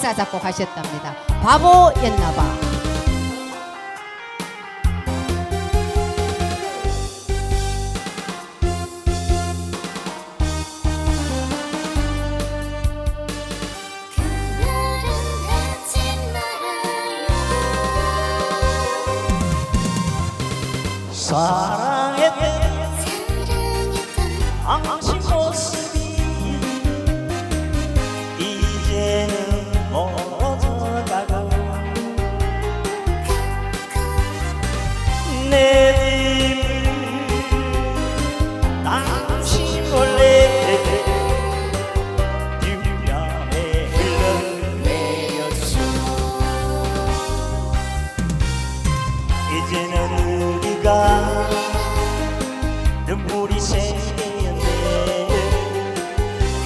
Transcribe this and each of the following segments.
사 작곡하셨답니다. 바보였나봐. 사랑했던 당신 이제는 우리가 눈물이 새는데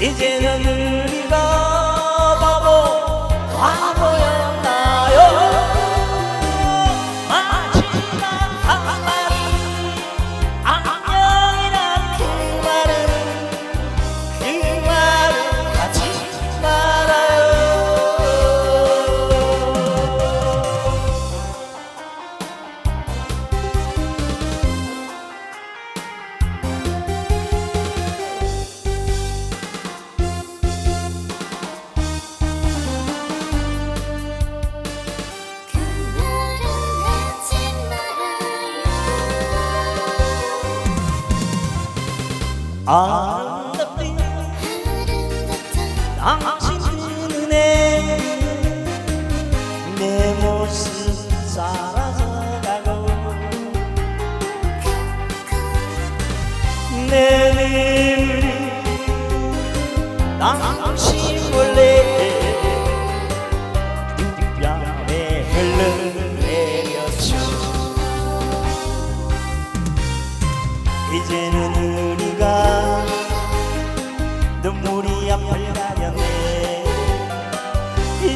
이제는 우리가 바보 바보였 아름답디 당신 눈에 내 모습 사라져가고 내 눈물이 당신 몰래 이제는